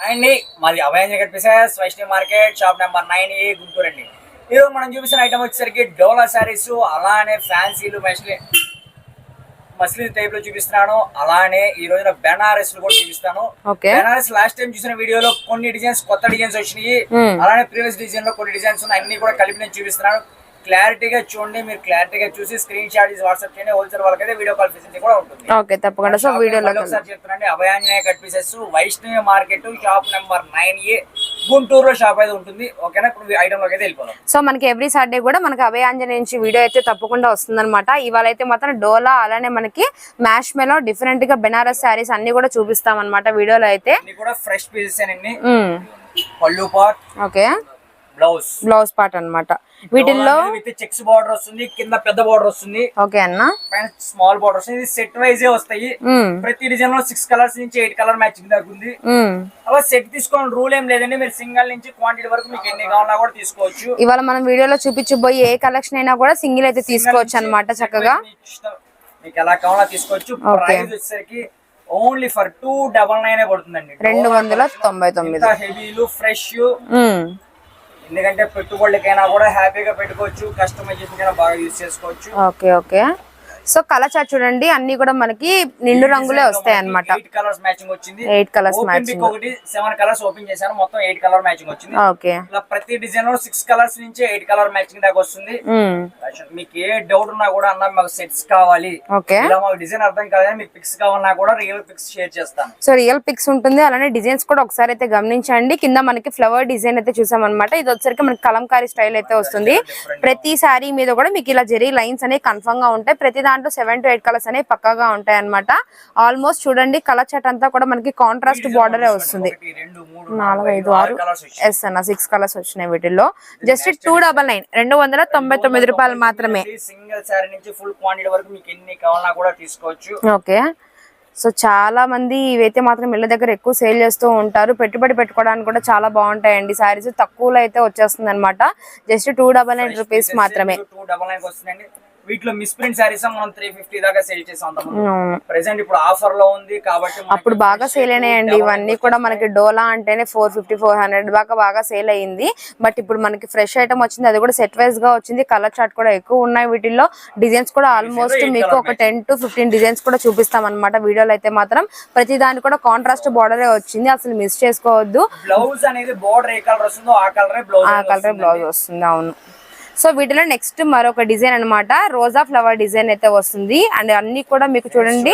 అండి మాది Abhayam జగట్ pieces Vaishnavi market shop number nine A Guntur అండి. ఈరోజు మనం చూపిస్తున్న ఐటమ్ వచ్చేసరికి డోలా శారీస్ అలానే ఫ్యాన్సీలు మస్లీ మస్లిన్ టైప్లో చూపిస్తున్నాను. అలానే ఈ రోజున బెనారస్ కూడా చూపిస్తాను. బెనారస్ లాస్ట్ టైం చూసిన వీడియోలో కొన్ని డిజైన్స్ కొత్త డిజైన్స్ వచ్చినాయి. అలానే ప్రీవియస్ డిజైన్లో కొన్ని డిజైన్స్ ఉన్నాయి. అన్ని కూడా కలిపి నేను చూపిస్తున్నాను. క్లారిటీగా చూడండి మీరు క్లారిటీగా చూసి స్క్రీన్ షాట్ తీసి వాట్సాప్ చేయండి హోల్సేల్ వాళ్ళకైతే వీడియో కాల్ ఫెసిలిటీ కూడా ఉంటుంది. ఓకే తప్పకుండా. సో వీడియోలో ఒకసారి చెప్తున్నాండి Abhayanjaneya cut pieces Vaishnavi market shop number nine A గుంటూరులో షాప్ అయితే ఉంటుంది. ఓకేనా? ఇప్పుడు ఐటమ్లోకి అయితే వెళ్ళిపోదాం. సో మనకి ఎవ్రీ సాటర్డే కూడా మనకి అభయ ఆంజనేయ నుంచి వీడియో అయితే తప్పకుండా వస్తుందన్నమాట. ఇవాళ అయితే మాత్రం డోలా అలానే మనకి మ్యాష్ మెలో డిఫరెంట్గా బెనారస్ శారీస్ అన్ని కూడా చూపిస్తాం అనమాట వీడియోలో అయితే. కూడా ఫ్రెష్ పీసెస్. పళ్ళు part okay. Blouse. Blouse part అన్నమాట. వీటిల్లో చెక్స్ బార్డర్ వస్తుంది కింద పెద్ద బార్డర్ వస్తుంది. ఓకే అన్న. స్మాల్ బార్డర్ వస్తుంది. ఇది సెట్ వైజే వస్తాయి. ప్రతి డిజైన్లో సిక్స్ కలర్స్ నుంచి ఎయిట్ కలర్ మ్యాచింగ్ మ్మ్. అలా సెట్ తీసుకోవడం రూల్ ఏం లేదండి. మీరు సింగల్ నుంచి క్వాంటిటీ వరకు మీకు ఎన్ని కావాలన్నా కూడా తీసుకోవచ్చు. ఇవాళ మనం వీడియోలో చూపించబోయే ఏ కలెక్షన్ అయినా కూడా సింగిల్ అయితే తీసుకోవచ్చు అన్నమాట చక్కగా. మీకు ఎలా కావాలో తీసుకోవచ్చు. ప్రైస్ వచ్చేసరికి only for two double nine పడుతుందండి. రెండు వందల తొంభై తొమ్మిది. హెవీలు ఫ్రెష్. ఎందుకంటే పెట్టుబడులకైనా కూడా హ్యాపీగా పెట్టుకోవచ్చు కస్టమైజేషన్ బాగా యూజ్ చేసుకోవచ్చు. Okay okay. So colour chart చూడండి అన్ని కూడా మనకి నిండు రంగులే వస్తాయి అన్నమాట. ఎయిట్ కలర్స్ మ్యాచింగ్ వచ్చింది. Eight colours open matching pick ఒకటి సెవెన్ కలర్స్ ఓపెన్ చేశాను. మొత్తం ఎయిట్ కలర్ మ్యాచింగ్ వచ్చింది. ఓకే. ఇలా ప్రతి డిజైన్లో సిక్స్ కలర్స్ నుంచి ఎయిట్ కలర్ మ్యాచింగ్ దాకా వస్తుంది. మ్మ్. మీకు ఏ డౌట్ ఉన్నా కూడా అన్న మాకు సెట్స్ కావాలి. ఓకే. ఇలా మాకు డిజైన్ అర్థం మీకు పిక్స్ కావాలన్నా కూడా రియల్ పిక్స్ షేర్ చేస్తాను. సో రియల్ పిక్స్ ఉంటుంది. అలానే డిజైన్స్ కూడా ఒకసారి అయితే గమనించండి. కింద మనకి ఫ్లవర్ డిజైన్ అయితే చూసాం అనమాట ఇది వచ్చరికి మనకి కలంకారీ స్టైల్ అయితే వస్తుంది. ప్రతి శారీ మీద కూడా మీకు ఇలా జెరీ లైన్స్ అనేవి కన్ఫర్మ్గా ఉంటాయి. ప్రతి దాంట్లో సెవెన్ టు ఎయిట్ కలర్స్ అనేవి పక్కాగా ఉంటాయి అనమాట ఆల్మోస్ట్ చూడండి కలర్ చాట్ అంతా కూడా మనకి కాంట్రాస్ట్ బార్డరే వస్తుంది. నాలుగు ఐదు ఆరు ఎస్ అన్న సిక్స్ కలర్స్ వచ్చినాయి వీటిల్లో. జస్ట్ టూ డబల్ నైన్ రెండు వందల తొంభై తొమ్మిది రూపాయలు మాత్రమే. సింగిల్ శారీ నుంచి ఫుల్ క్వాంటిటీ వరకు మీకు ఎన్ని కావాలన్నా కూడా తీసుకోవచ్చు. ఓకే. సో చాలా మంది ఇవైతే మాత్రం ఇళ్ళ దగ్గర ఎక్కువ సేల్ చేస్తూ ఉంటారు. పెట్టుబడి పెట్టుకోవడానికి కూడా చాలా బాగుంటాయండి. సారీస్ తక్కువలో అయితే వచ్చేస్తుంది అనమాట just two double nine rupees మాత్రమే. టూ డబల్ నైన్ వస్తుందండి. వీటిలో మిస్ ప్రింట్ శారీస్ మనం త్రీ ఫిఫ్టీ దాకా సేల్ చేసాం. ప్రెసెంట్ ఇప్పుడు ఆఫర్లో ఉంది కాబట్టి అప్పుడు బాగా సేల్ అయినాయండి. ఇవన్నీ కూడా మనకి డోలా అంటేనే ఫోర్ ఫిఫ్టీ ఫోర్ హండ్రెడ్ దాకా బాగా సేల్ అయ్యింది బట్ ఇప్పుడు మనకి ఫ్రెష్ ఐటమ్ వచ్చింది. అది కూడా సెట్ వైజ్గా వచ్చింది. కలర్ చార్ట్ కూడా ఎక్కువ ఉన్నాయి వీటిల్లో. డిజైన్స్ కూడా ఆల్మోస్ట్ మీకు ఒక టెన్ టు ఫిఫ్టీన్ డిజైన్స్ కూడా చూపిస్తాం అనమాట వీడియోలో అయితే మాత్రం. ప్రతి దానికి కూడా కాంట్రాస్ట్ బార్డరే వచ్చింది. అసలు మిస్ చేసుకోవద్దు. బ్లౌజ్ అనేది బోర్డర్ ఏ కలర్ వస్తుందో ఆ కలరే బ్లౌజ్ ఆ కలర్ బ్లౌజ్ వస్తుంది. అవును. సో వీటిలో నెక్స్ట్ మరొక డిజైన్ అన్నమాట. రోజా ఫ్లవర్ డిజైన్ అయితే వస్తుంది. అండ్ అన్ని కూడా మీకు చూడండి.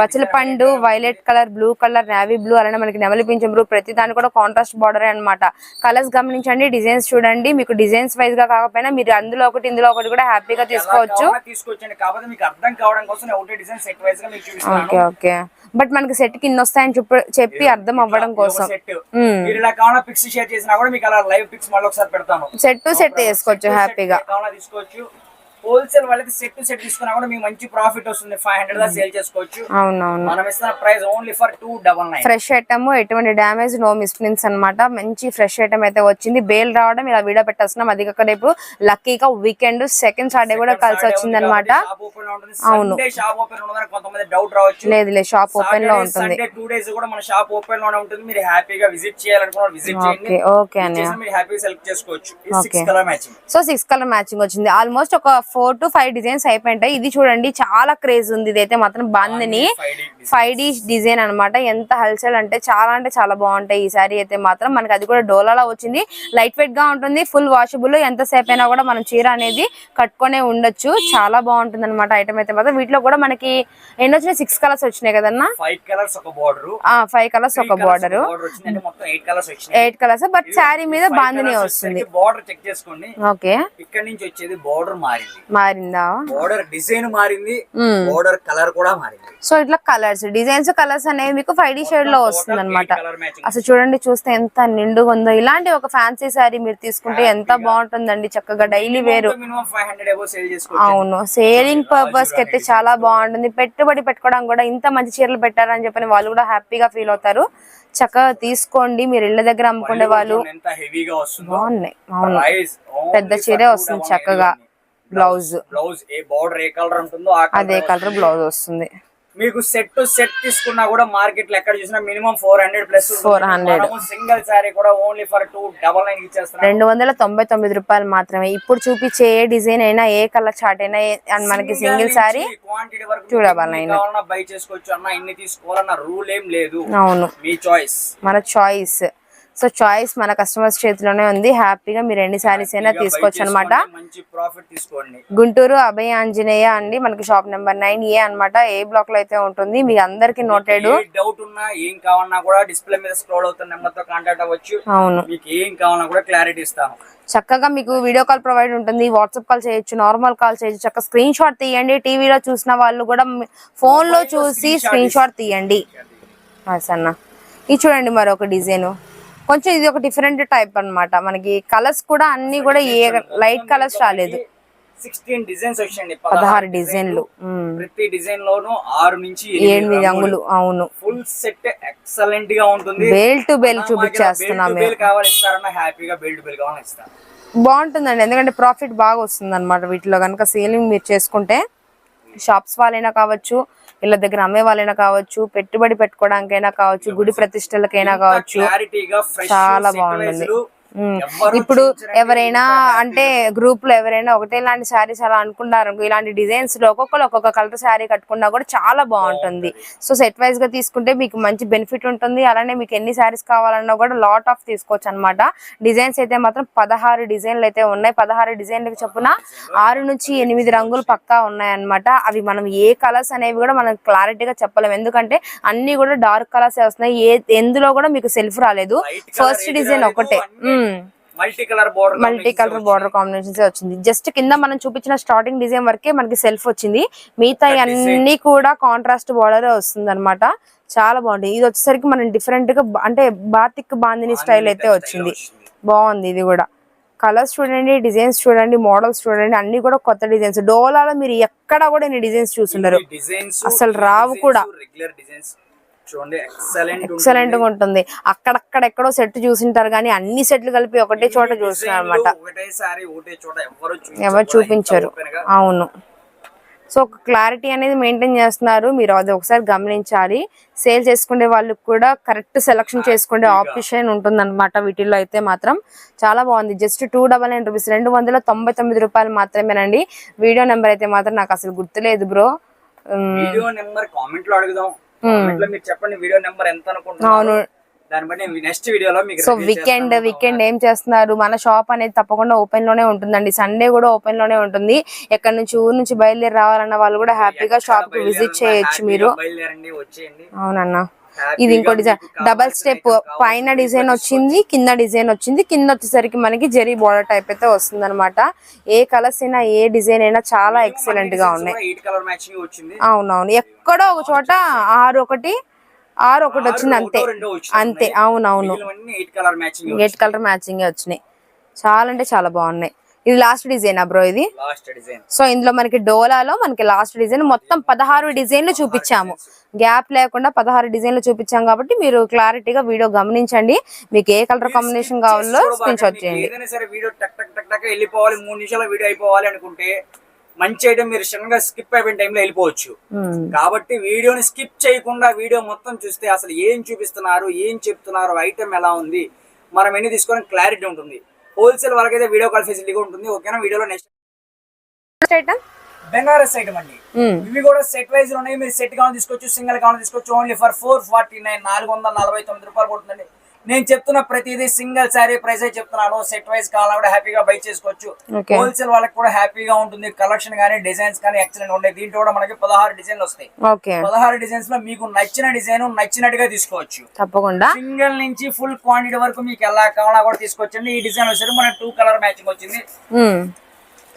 బచ్చల పండు violet colour blue colour navy blue అలానే మనకి నెమలి పింఛం బ్లూ ప్రతి దాని కూడా కాంట్రాస్ట్ బార్డర్ అన్నమాట. కలర్స్ గమనించండి. డిజైన్స్ చూడండి. మీకు డిజైన్స్ వైజ్గా కాకపోయినా మీరు అందులో ఒకటి ఇందులో ఒకటి కూడా హ్యాపీగా తీసుకోవచ్చు. Okay okay. బట్ మనకి సెట్కి ఇన్ని వస్తాయని చెప్పి చెప్పి అర్థం అవ్వడం కోసం. సెట్. సెట్ టు సెట్ వేసుకోవచ్చు హ్యాపీగా. తీసుకోవచ్చు. హోల్సేల్ వాళ్ళకి సెట్ టు సెట్ తీసుకున్నా కూడా మీకు మంచి ప్రాఫిట్ వస్తుంది. ఫైవ్ హండ్రెడ్ దా సేల్ చేసుకోవచ్చు. అవునవును. మనం ఇస్తున్న price only for two double nine fresh item ఎటువంటి డ్యామేజ్ నో మిస్ప్రింట్స్ అన్నమాట. మంచి ఫ్రెష్ ఐటమ్ అయితే వచ్చింది. బేల్ రావడం ఇలా వీడియో పెట్టేస్తున్నాం అది కాక రేపు లక్కీగా వీకెండ్ సెకండ్ సాటర్డే కూడా కలిసి వచ్చింది అనమాట అవును. షాప్ ఓపెన్ కొంతమంది డౌట్ రావచ్చు. లేదు లేదు షాప్ ఓపెన్లో ఉంటుంది. టూ డేస్ కూడా మన షాప్ ఓపెన్లోనే ఉంటుంది. మీరు హ్యాపీగా విజిట్ చేయాలనుకున్న విజిట్ చేయండి. ఓకే చేసి మీరు హ్యాపీగా సెలెక్ట్ చేసుకోవచ్చు. సో సిక్స్ కలర్ మ్యాచింగ్ వచ్చింది. ఆల్మోస్ట్ ఒక ఫోర్ టు ఫైవ్ డిజైన్స్ అయిపోయింటాయి. ఇది చూడండి చాలా క్రేజ్ ఉంది. ఇదైతే మాత్రం బాందిని ఫైవ్ డి డిజైన్ అన్నమాట. ఎంత హల్చల్ అంటే చాలా అంటే చాలా బాగుంటాయి ఈ సారీ అయితే మాత్రం. మనకి అది కూడా డోలాలో వచ్చింది. లైట్ వెయిట్గా ఉంటుంది ఫుల్ వాషబుల్ ఎంతసేపు అయినా కూడా మనం చీర అనేది కట్టుకునే ఉండొచ్చు. చాలా బాగుంటుంది అనమాట ఐటమ్ అయితే మాత్రం. వీటిలో కూడా మనకి ఎన్ని వచ్చినాయి? సిక్స్ కలర్స్ వచ్చినాయి కదన్నా? ఫైవ్ కలర్స్ ఒక బార్డర్ ఫైవ్ కలర్స్ ఒక border eight colours but sari మీద బాందిని వస్తుంది. బార్డర్ చెక్ చేసుకోండి. ఓకే ఇక్కడ నుంచి వచ్చేది బార్డర్ మారింది. మారిందా? బార్డర్ డిజైన్ మారింది. బార్డర్ కలర్ కూడా మారింది. సో ఇట్లా కలర్స్ డిజైన్స్ కలర్స్ అనేవి మీకు ఫైవ్ డి షేడ్లో వస్తుంది అనమాట అసలు చూడండి చూస్తే ఎంత నిండుగా ఉందో. ఇలాంటి ఒక ఫ్యాన్సీ శారీ మీరు తీసుకుంటే ఎంత బాగుంటుందండి చక్కగా డైలీ వేరు అవును సేలింగ్ పర్పస్కి అయితే చాలా బాగుంటుంది. పెట్టుబడి పెట్టుకోవడం కూడా ఇంత మంచి చీరలు పెట్టారని చెప్పని వాళ్ళు కూడా హ్యాపీగా ఫీల్ అవుతారు. చక్కగా తీసుకోండి మీరు ఇళ్ళ దగ్గర అమ్ముకునే వాళ్ళు. బాగున్నాయి అవును. పెద్ద చీరే వస్తుంది చక్కగా. బ్లౌజ్. బ్లౌజ్ ఏ బార్డర్ ఏ కలర్ ఉంటుందో అదే కలర్ బ్లౌజ్ వస్తుంది. మీకు సెట్ టు సెట్ తీసుకున్నా కూడా మార్కెట్లో ఎక్కడ చూసినా minimum four hundred plus 400. Single sari కూడా only for two double nine ఇచ్చేస్తున్నాం రెండు వందల తొంభై తొమ్మిది రూపాయలు మాత్రమే. ఇప్పుడు చూపించే ఏ డిజైన్ అయినా ఏ కలర్ చార్ట్ అయినా అండ్ మనకి సింగిల్ సారీ క్వాంటిటీ వరకు మీకు అయినా. కావాలన్నా బై చేసుకోవచ్చు అన్న ఇన్ని తీసుకోవాలన్న రూల్ ఏం లేదు. అవును. మీ చాయిస్ మన చాయిస్ సో చాయిస్ మన కస్టమర్స్ చేతిలోనే ఉంది. హ్యాపీగా మీరు ఎన్ని సారీస్ అయినా తీసుకోవచ్చు అనమాట గుంటూరు అభయ ఆంజనేయ అండి మనకి షాప్ నెంబర్ నైన్ ఏ అన్నమాట. ఏ బ్లాక్లో అయితే ఉంటుంది మీ అందరికి నోటెడ్. డౌట్ ఉన్నా ఏం కావాలన్నా కూడా డిస్ప్లే మీద స్క్రోల్ అవుతున్న నెంబర్తో కాంటాక్ట్ అవ్వచ్చు. అవును. మీకు ఏం కావాలన్నా కూడా క్లారిటీ ఇస్తాను. చక్కగా మీకు వీడియో కాల్ ప్రొవైడ్ ఉంటుంది వాట్సాప్ కాల్ చేయొచ్చు నార్మల్ కాల్ చేయొచ్చు. చక్కగా స్క్రీన్ షాట్ తీయండి. టీవీలో చూసిన వాళ్ళు కూడా ఫోన్లో చూసి స్క్రీన్ షాట్ తీయండి. అన్న ఇది చూడండి మరొక డిజైన్ కొంచెం ఇది ఒక డిఫరెంట్ టైప్ అన్నమాట. మనకి కలర్స్ కూడా అన్ని కూడా ఏ లైట్ కలర్స్ రాలేదు. సిక్స్టీన్ డిజైన్స్ వచ్చాయండి. పదహారు డిజైన్లు. ప్రతి డిజైన్ లోను ఆరు నుంచి ఎనిమిది అంగులు అవును. ఫుల్ సెట్ ఎక్సలెంట్గా ఉంటుంది బేల్ టు బేల్ చూపించేస్తున్నాం కావాలి ఇస్తారన్నా హ్యాపీగా బెల్ట్ బిల్ బాగుంటుందండి. ఎందుకంటే ప్రాఫిట్ బాగా వస్తుంది అనమాట వీటిలో. కనుక సేలింగ్ మీరు చేసుకుంటే షాప్స్ వాళ్ళైనా కావచ్చు ఇళ్ళ దగ్గర అమ్మే వాళ్ళైనా కావచ్చు పెట్టుబడి పెట్టుకోవడానికైనా కావచ్చు గుడి ప్రతిష్టలకైనా కావచ్చు చాలా బాగుంటుంది. ఇప్పుడు ఎవరైనా అంటే గ్రూప్లో ఎవరైనా ఒకటే లాంటి శారీస్ అలా అనుకున్నారు అనుకో, ఇలాంటి డిజైన్స్లో ఒక్కొక్కరు ఒక్కొక్క కలర్ శారీ కట్టుకున్నా కూడా చాలా బాగుంటుంది. సో సెట్ వైజ్గా తీసుకుంటే మీకు మంచి బెనిఫిట్ ఉంటుంది. అలానే మీకు ఎన్ని శారీస్ కావాలన్నా కూడా లాట్ ఆఫ్ తీసుకోవచ్చు అనమాట డిజైన్స్ అయితే మాత్రం పదహారు డిజైన్లు అయితే ఉన్నాయి. పదహారు డిజైన్లకు చొప్పున ఆరు నుంచి ఎనిమిది రంగులు పక్కా ఉన్నాయి అన్నమాట అవి మనం ఏ కలర్స్ అనేవి కూడా మనం క్లారిటీగా చెప్పలేము ఎందుకంటే అన్ని కూడా డార్క్ కలర్స్ వస్తున్నాయి. ఏ ఎందులో కూడా మీకు సెల్ఫ్ రాలేదు. ఫస్ట్ డిజైన్ ఒకటే. Multi colour border multi colour border combinations వచ్చింది. జస్ట్ కింద మనం చూపించిన స్టార్టింగ్ డిజైన్ వరకే మనకి సెల్ఫ్ వచ్చింది. మిగతా అన్ని కూడా కాంట్రాస్ట్ బార్డర్ వస్తుంది అనమాట చాలా బాగుంది. ఇది వచ్చేసరికి మనం డిఫరెంట్గా అంటే బాతిక్ బాందిని స్టైల్ అయితే వచ్చింది. బాగుంది ఇది కూడా. కలర్స్ చూడండి డిజైన్స్ చూడండి మోడల్స్ చూడండి అన్ని కూడా కొత్త డిజైన్స్ డోలాలో మీరు ఎక్కడ కూడా ఇన్ని డిజైన్స్ చూసుండరు డిజైన్స్ అసలు రావు కూడా. రెగ్యులర్ డిజైన్స్ చూడండి ఎక్సలెంట్గా ఉంటుంది. అక్కడక్కడ ఎక్కడో సెట్ చూసింటారు కానీ అన్ని సెట్లు కలిపి ఒకటే చోట చూస్తున్నారు అనమాట ఎవరు ఎవరు చూపించరు. అవును. సో ఒక క్లారిటీ అనేది మెయింటైన్ చేస్తున్నారు. మీరు అది ఒకసారి గమనించాలి. సేల్ చేసుకునే వాళ్ళకి కూడా కరెక్ట్ సెలక్షన్ చేసుకునే ఆప్షన్ ఉంటుంది అనమాట వీటిల్లో అయితే మాత్రం. చాలా బాగుంది. Just two double nine rupees రెండు వందల తొంభై తొమ్మిది రూపాయలు మాత్రమేనండి. వీడియో నెంబర్ అయితే మాత్రం నాకు అసలు గుర్తులేదు బ్రో వీడియో నెంబర్ కామెంట్లో అడుగుదాం. మీరు చెప్పండి వీడియో నెంబర్ ఎంత అనుకుంటున్నారు? So weekend. వీకెండ్ ఏం చేస్తున్నారు? మన షాప్ అనేది తప్పకుండా ఓపెన్లోనే ఉంటుందండి. సండే కూడా ఓపెన్లోనే ఉంటుంది. ఎక్కడ నుంచి ఊరు నుంచి బయలుదేరి రావాలన్న వాళ్ళు కూడా హ్యాపీగా షాప్కి విజిట్ చేయొచ్చు మీరు. అవునన్నా. ఇది ఇంకో డిజైన్ డబల్ స్టెప్ పైన డిజైన్ వచ్చింది కింద డిజైన్ వచ్చింది కింద వచ్చేసరికి మనకి జరీ బార్డర్ టైప్ అయితే వస్తుంది అనమాట ఏ కలర్స్ అయినా ఏ డిజైన్ అయినా చాలా ఎక్సలెంట్గా ఉన్నాయి. అవునవును. ఎక్కడో ఒక చోట ఆరు ఒకటి ఆరు ఒకటి వచ్చింది అంతే. అంతే అవునవును. ఎయిట్ కలర్ మ్యాచింగ్ వచ్చినాయి. చాలా అంటే చాలా బాగున్నాయి. ఇది లాస్ట్ డిజైన్ బ్రో ఇది? లాస్ట్ డిజైన్ సో ఇందులో మనకి డోలాలో మనకి లాస్ట్ డిజైన్ మొత్తం పదహారు డిజైన్లు చూపించాము. గ్యాప్ లేకుండా పదహారు డిజైన్లు చూపించాం కాబట్టి మీరు క్లారిటీగా వీడియో గమనించండి. మీకు ఏ కలర్ కాంబినేషన్ కావాలో స్క్రీన్ షాట్ చేయండి. ఏదైనా సరే వీడియో టక్ టక్ టక్ టక్ వెళ్ళిపోవాలి. మూడు నిమిషాల వీడియో అయిపోవాలి అనుకుంటే మంచి ఐటమ్ మీరు సడన్గా స్కిప్ అయిపోయిన టైంలో వెళ్ళిపోవచ్చు. మ్మ్. కాబట్టి వీడియోని స్కిప్ చేయకుండా వీడియో మొత్తం చూస్తే అసలు ఏం చూపిస్తున్నారు ఏం చెప్తున్నారు ఐటమ్ ఎలా ఉంది? మనం ఎన్ని తీసుకోవడానికి క్లారిటీ ఉంటుంది. హోల్సేల్ వాళ్ళకైతే వీడియో కాల్ ఫెసిలిటీ ఉంటుంది. ఓకేనా? వీడియోలో నెక్స్ట్ ఐటమ్ బెనారస్ ఐటమ్ అండి. ఇవి కూడా సెట్ వైజ్ ఉన్నాయి. మీరు సెట్ కావాలి తీసుకోవచ్చు సింగిల్ కావాలి తీసుకోవచ్చు. Only for four forty nine నాలుగు వందల నలభై తొమ్మిది రూపాయలు పడుతుందండి. నేను చెప్తున్న ప్రతిదీ సింగిల్ శారీ ప్రైస్ చెప్తున్నాను. సెట్ వైజ్ కావాలా కూడా హ్యాపీగా బై చేసుకోవచ్చు. హోల్సేల్ వాళ్ళకి కూడా హ్యాపీగా ఉంటుంది. కలెక్షన్ కానీ డిజైన్స్ కానీ ఎక్సలెంట్ ఉంటాయి. దీంట్లో కూడా మనకి పదహారు డిజైన్లు వస్తాయి. పదహారు డిజైన్స్లో మీకు నచ్చిన డిజైన్ నచ్చినట్టుగా తీసుకోవచ్చు. తప్పకుండా. సింగిల్ నుంచి ఫుల్ క్వాంటిటీ వరకు మీకు ఎలా కావాలా కూడా తీసుకోవచ్చండి. ఈ డిజైన్ వచ్చేసరికి మనకి టూ కలర్ మ్యాచింగ్ వచ్చింది. మ్మ్.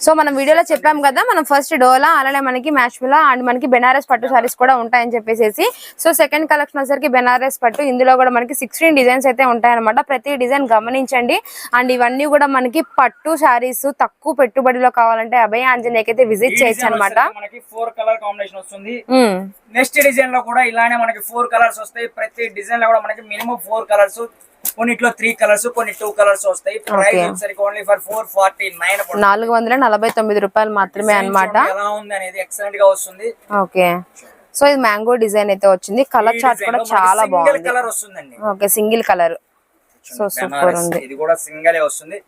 సో మనం వీడియోలో చెప్పాం కదా మనం ఫస్ట్ డోలా అలానే మనకి మ్యాచ్మిలా అండ్ మనకి బెనారస్ పట్టు సారీస్ కూడా ఉంటాయని చెప్పేసి సో సెకండ్ కలెక్షన్ వచ్చేసరికి బెనారస్ పట్టు. ఇందులో కూడా మనకి సిక్స్టీన్ డిజైన్స్ అయితే ఉంటాయన్నమాట. ప్రతి డిజైన్ గమనించండి. అండ్ ఇవన్నీ కూడా మనకి పట్టు సారీస్ తక్కువ పెట్టుబడిలో కావాలంటే అభయ ఆంజనేయకి అయితే విజిట్ చేయొచ్చు అనమాట మనకి ఫోర్ కలర్ కాంబినేషన్ వస్తుంది. నెక్స్ట్ డిజైన్లో కూడా ఇలానే మనకి ఫోర్ కలర్స్ వస్తాయి. ప్రతి డిజైన్లో కూడా మనకి మినిమం ఫోర్ కలర్స్ కొన్నిట్లో త్రీ కలర్స్ కొన్ని టూ కలర్స్ వస్తాయి. ప్రైస్ వచ్చేసరికి only for four forty nine నాలుగు వందల నలభై తొమ్మిది రూపాయలు మాత్రమే అన్నమాట. ఎలా ఉంది అనేది ఎక్సలెంట్గా వస్తుంది. ఓకే. సో ఇది మ్యాంగో డిజైన్ అయితే వచ్చింది. కలర్ చార్ట్ కూడా చాలా సింగిల్ బాగుంది. కలర్ వస్తుందండి. Okay single colour so super ఉంది. ఇది కూడా సింగల్ వస్తుంది.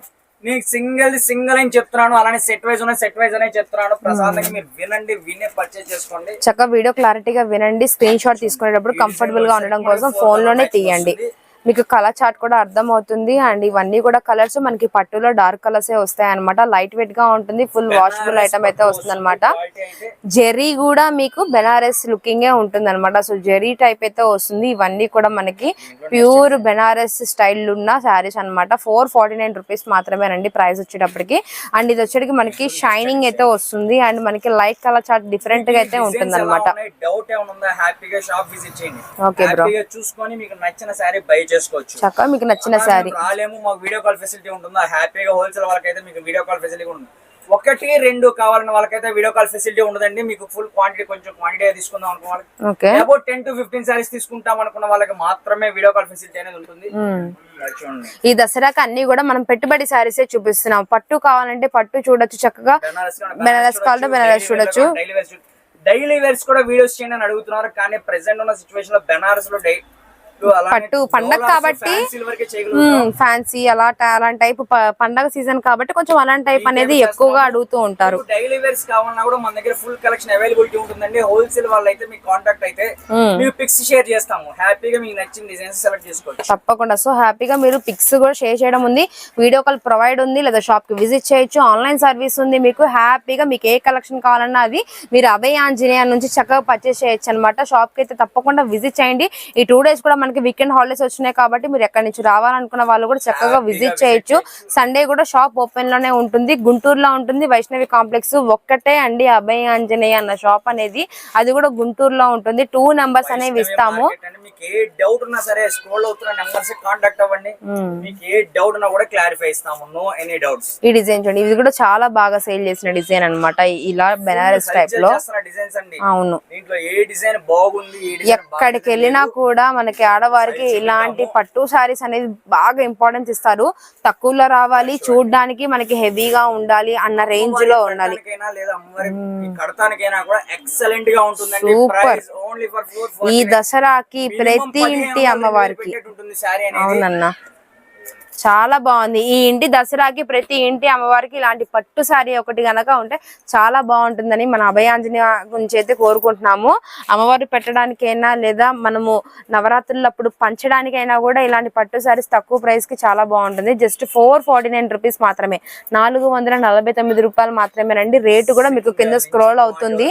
నీకు సింగిల్ సింగిల్ అని చెప్తున్నాను. అలానే సెట్ వైజ్ ఉన్నాయి సెట్ వైజ్ అనే చెప్తున్నాను. ప్రసాదంగా మీరు వినండి వినే పర్చేజ్ చేసుకోండి. చక్కగా వీడియో క్లారిటీగా వినండి స్క్రీన్ షాట్ తీసుకునేటప్పుడు కంఫర్టబుల్గా ఉండడం కోసం ఫోన్లోనే తీయండి. మీకు కలర్ చార్ట్ కూడా అర్థం అవుతుంది అండ్ ఇవన్నీ కూడా కలర్స్ మనకి పట్టులో డార్క్ కలర్స్ వస్తాయి అనమాట లైట్ వెయిట్గా ఉంటుంది ఫుల్ వాషబుల్ ఐటమ్ అయితే వస్తుంది అనమాట జెరీ కూడా మీకు బెనారస్ లుకింగ్ ఏ ఉంటుంది అనమాట సో జెరీ టైప్ అయితే వస్తుంది. ఇవన్నీ కూడా మనకి ప్యూర్ బెనారస్ స్టైల్ ఉన్న శారీస్ అన్నమాట. ఫోర్ ఫార్టీ నైన్ రూపీస్ మాత్రమేనండి ప్రైస్ వచ్చేటప్పటికి. అండ్ ఇది వచ్చేటికి మనకి షైనింగ్ అయితే వస్తుంది. అండ్ మనకి లైట్ కలర్ చార్ట్ డిఫరెంట్గా అయితే ఉంటుంది అనమాట bro. హ్యాపీగా చూసుకొని మీకు నచ్చిన శారీ బై చేసుకోవచ్చు. చక్కగా మీకు నచ్చిన శారీ. మేము రాలేము మాకు వీడియో కాల్ ఫెసిలిటీ ఉంటుందా? హ్యాపీగా హోల్సేల్ వాళ్ళకైతే మీకు వీడియో కాల్ ఫెసిలిటీ ఉంటుంది. ఒకటి రెండు కావాలన్న వాళ్ళకైతే వీడియో కాల్ ఫెసిలిటీ ఉండదండి. మీకు ఫుల్ క్వాంటిటీ కొంచెం క్వాంటిటీ తీసుకుందాం అనుకున్న వాళ్ళకి. About ten to fifteen saris తీసుకుంటాం అనుకున్న వాళ్ళకి మాత్రమే వీడియో కాల్ ఫెసిలిటీ అనేది ఉంటుంది. ఈ దసరాకి అన్ని కూడా మనం పెట్టుబడి శారీసే చూపిస్తున్నాం. పట్టు కావాలంటే పట్టు చూడొచ్చు చక్కగా. బెనారస్ కావాలంటే బెనారస్ చూడొచ్చు. డైలీ వేర్స్ కూడా వీడియోస్ చేయండి అని అడుగుతున్నారు. కానీ ప్రెసెంట్ ఉన్న సిచువేషన్లో బెనారస్లో డై పట్టు పండగ కాబట్టి ఫ్యాన్సీ అలా అలాంటి టైప్ పండగ సీజన్ కాబట్టి కొంచెం అలాంటి టైప్ అనేది ఎక్కువగా అడుగుతూ ఉంటారు. డైలీ వేర్స్ కావాలన్నా కూడా మన దగ్గర ఫుల్ కలెక్షన్ అవైలబిలిటీ ఉంటుందండి. హోల్సేల్ వాళ్ళు అయితే మీకు కాంటాక్ట్ అయితే మేము పిక్స్ షేర్ చేస్తాము. హ్యాపీగా మీకు నచ్చిన డిజైన్స్ సెలెక్ట్ చేసుకోవచ్చు. తప్పకుండా. సో హ్యాపీగా మీరు పిక్స్ కూడా షేర్ చేయడం ఉంది. వీడియో కాల్ ప్రొవైడ్ ఉంది. లేదా షాప్కి విజిట్ చేయొచ్చు. ఆన్లైన్ సర్వీస్ ఉంది మీకు. హ్యాపీగా మీకు ఏ కలెక్షన్ కావాలన్నా అది మీరు అభయ ఆంజనేయ నుంచి చక్కగా పర్చేస్ చేయొచ్చు అనమాట షాప్కి అయితే తప్పకుండా విజిట్ చేయండి. ఈ టూ డేస్ కూడా మనకి వీకెండ్ హాలిడేస్ వచ్చినాయి కాబట్టి మీరు ఎక్కడి నుంచి రావాలనుకున్న వాళ్ళు కూడా చక్కగా విజిట్ చేయొచ్చు. సండే కూడా షాప్ ఓపెన్లోనే ఉంటుంది గుంటూరులో ఉంటుంది. వైష్ణవి కాంప్లెక్స్ ఒక్కటే అండి అభయ ఆంజనేయ అన్న షాప్ అనేది. అది కూడా గుంటూరులో ఉంటుంది. టూ నెంబర్స్ అనేవి ఇస్తాము. మార్కెట్ అండి. మీకు ఏ డౌట్ ఉన్నా సరే స్క్రోల్ అవుతున్న నెంబర్స్ కాంటాక్ట్ అవ్వండి. మీకు ఏ డౌట్ ఉన్నా కూడా క్లారిఫై ఇస్తాము. నో ఎనీ డౌట్స్ ఈ డిజైన్ చూడండి. ఇది కూడా చాలా బాగా సేల్ చేసిన డిజైన్ అన్నమాట. ఇలా బెనారస్ టైప్లో. డిజైన్స్ అండి. అవును. దీంట్లో ఏ డిజైన్ బాగుంది ఏ డిజైన్ ఎక్కడికి వెళ్ళినా కూడా మనకి ఆడవారికి ఇలాంటి పట్టు సారీస్ అనేది బాగా ఇంపార్టెన్స్ ఇస్తారు. తక్కువలో రావాలి చూడడానికి మనకి హెవీగా ఉండాలి అన్న రేంజ్లో ఉండాలి. ఫోర్ ఈ దసరాకి ప్రతి ఇంటి అమ్మవారికి. అవునన్నా. చాలా బాగుంది. ఈ ఇంటి దసరాకి ప్రతి ఇంటి అమ్మవారికి ఇలాంటి పట్టు సారీ ఒకటి గనక ఉంటే చాలా బాగుంటుందని మన అభయాంజనేయ గురించి అయితే కోరుకుంటున్నాము. అమ్మవారు పెట్టడానికైనా లేదా మనము నవరాత్రులప్పుడు పంచడానికైనా కూడా ఇలాంటి పట్టు సారీస్ తక్కువ ప్రైస్కి చాలా బాగుంటుంది. Just four forty nine rupees మాత్రమే. నాలుగు వందల నలభై తొమ్మిది రూపాయలు మాత్రమేనండి రేటు కూడా మీకు కింద స్క్రోల్ అవుతుంది.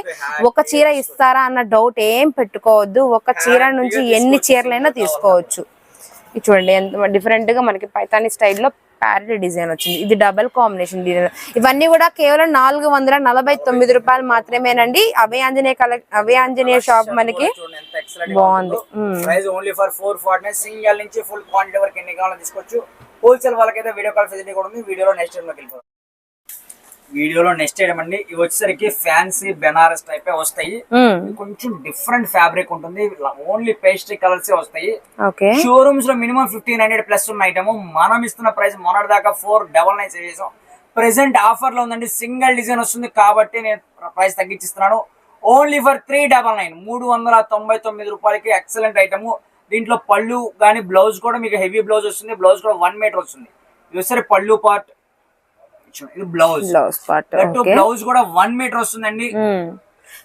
ఒక చీర ఇస్తారా అన్న డౌట్ ఏం పెట్టుకోవద్దు. ఒక చీర నుంచి ఎన్ని చీరలైనా తీసుకోవచ్చు. ఇది చూడండి ఎంత డిఫరెంట్గా మనకి పైతాని స్టైల్లో ప్యారెట్ డిజైన్ వచ్చింది. ఇది డబల్ కాంబినేషన్ డిజైన్ ఇవన్నీ కూడా కేవలం నాలుగు వందల నలభై తొమ్మిది రూపాయలు మాత్రమేనండి. అభయ ఆంజనేయ కలెక్ అభయ ఆంజనేయ షాప్ మనకి బాగుంది. Only for four forty single నుంచి ఫుల్ క్వాంటిటీ వరకు ఎన్ని కావాలో తీసుకోవచ్చు. హోల్సేల్ వాళ్ళకైతే వీడియో కాల్ ఫెసిలిటీ కూడా ఉంది. వీడియోలో నెక్స్ట్లోకి వెళ్ళిపోతాం వీడియోలో నెక్స్ట్ చేయడం అండి. ఇవి వచ్చేసరికి ఫ్యాన్సీ బెనారస్ టైప్ వస్తాయి. కొంచెం డిఫరెంట్ ఫ్యాబ్రిక్ ఉంటుంది. ఓన్లీ పేస్ట్రీ కలర్స్ వస్తాయి. షోరూమ్స్లో మినిమం ఫిఫ్టీన్ హండ్రెడ్ ప్లస్ ఉన్న ఐటమ్ మనం ఇస్తున్న ప్రైస్ మొన్నటి దాకా ఫోర్ డబల్ నైన్ చేసాం. ప్రెసెంట్ ఆఫర్లో ఉందండి. సింగిల్ డిజైన్ వస్తుంది కాబట్టి నేను price తగ్గించిస్తున్నాను. Only for three double nine మూడు వందల తొంభై తొమ్మిది రూపాయలకి ఎక్సలెంట్ ఐటమ్ దీంట్లో పళ్ళు కానీ బ్లౌజ్ కూడా మీకు హెవీ బ్లౌజ్ వస్తుంది. బ్లౌజ్ కూడా వన్ మీటర్ వస్తుంది. ఇది వచ్చేసరి పళ్ళు పార్ట్ ఇది బ్లౌజ్ బ్లౌజ్ పార్ట్ బ్లౌజ్ కూడా వన్ మీటర్ వస్తుందండి.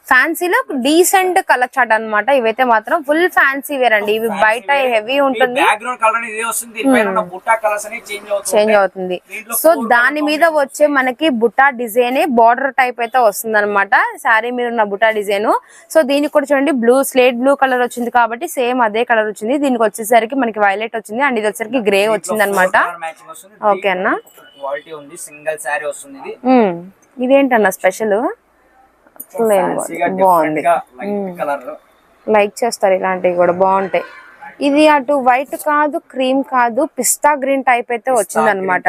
ఫ్యాన్సీలో డీసెంట్ కలర్ చాట్ అన్నమాట. ఇవైతే మాత్రం ఫుల్ ఫ్యాన్సీ వేర్ అండి. ఇవి బయట హెవీ ఉంటుంది. చేంజ్ అవుతుంది. చేంజ్ అవుతుంది సో దాని మీద వచ్చే మనకి బుట్టా డిజైన్ బార్డర్ టైప్ అయితే వస్తుంది అనమాట శారీ మీద ఉన్న బుట్టా డిజైన్. సో దీనికి కూడా చూడండి బ్లూ స్లేట్ బ్లూ కలర్ వచ్చింది కాబట్టి సేమ్ అదే కలర్ వచ్చింది. దీనికి వచ్చేసరికి మనకి వైలెట్ వచ్చింది. అండ్ ఇది వచ్చేసరికి గ్రే వచ్చింది అనమాట ఓకే అన్న. క్వాలిటీ ఉంది సింగిల్ శారీ వస్తుంది ఇది. ఇదేంటన్న స్పెషల్? బాగుంది. లైక్ చేస్తారు ఇలాంటివి కూడా బాగుంటాయి. ఇది అటు వైట్ కాదు క్రీమ్ కాదు పిస్తా గ్రీన్ టైప్ అయితే వచ్చింది అనమాట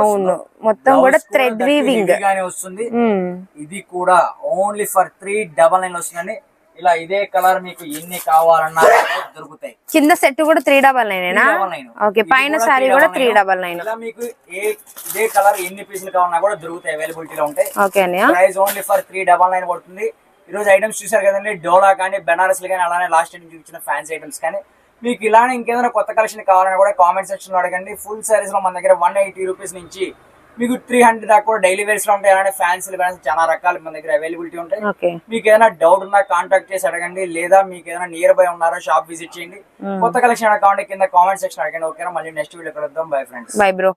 అవును. మొత్తం కూడా థ్రెడ్ వీవింగ్ వస్తుంది. ఇది కూడా only for three double nine వస్తుందండి. ఇలా ఇదే కలర్ మీకు ఎన్ని కావాలన్నా దొరుకుతాయి. కింద సెట్ కూడా త్రీ డబల్ నైన్ ఓకే పైన సారీ కూడా త్రీ డబల్ నైన్. ఇలా మీకు ఏ ఇదే కలర్ ఎన్ని పీసులు కావాలన్నా కూడా దొరుకుతాయి అవైలబిలిటీలో ఉంటాయి. Okay price only for three double nine పడుతుంది. ఈ రోజు ఐటమ్స్ చూసారు కదండి డోలా కానీ బెనారస్లు కానీ అలానే లాస్ట్ టైం చూపించిన ఫ్యాన్సీ ఐటమ్స్ కానీ. మీకు ఇలానే ఇంకేదైనా కొత్త కలెక్షన్ కావాలని కూడా కామెంట్ సెక్షన్లో అడగండి. ఫుల్ సారీస్లో మన దగ్గర వన్ ఎయిటీ రూపీస్ నుంచి మీకు త్రీ హండ్రెడ్ దాకా కూడా డైలీ వేర్స్లో ఉంటాయి. అలానే ఫ్యాన్సీ బ్రాండ్స్ చాలా రకాలు మన దగ్గర అవైలబిలిటీ ఉంటాయి. మీకు ఏదైనా డౌట్ ఉన్నా కాంటాక్ట్ చేసి అడగండి. లేదా మీకు ఏదైనా నియర్ బై ఉన్నారో షాప్ విజిట్ చేయండి. కొత్త కలెక్షన్ కావాలంటే కింద కామెంట్ సెక్షన్ అడగండి. ఓకేనా? మళ్ళీ నెక్స్ట్ వీడియో కలుద్దాం. Bye friends bye bro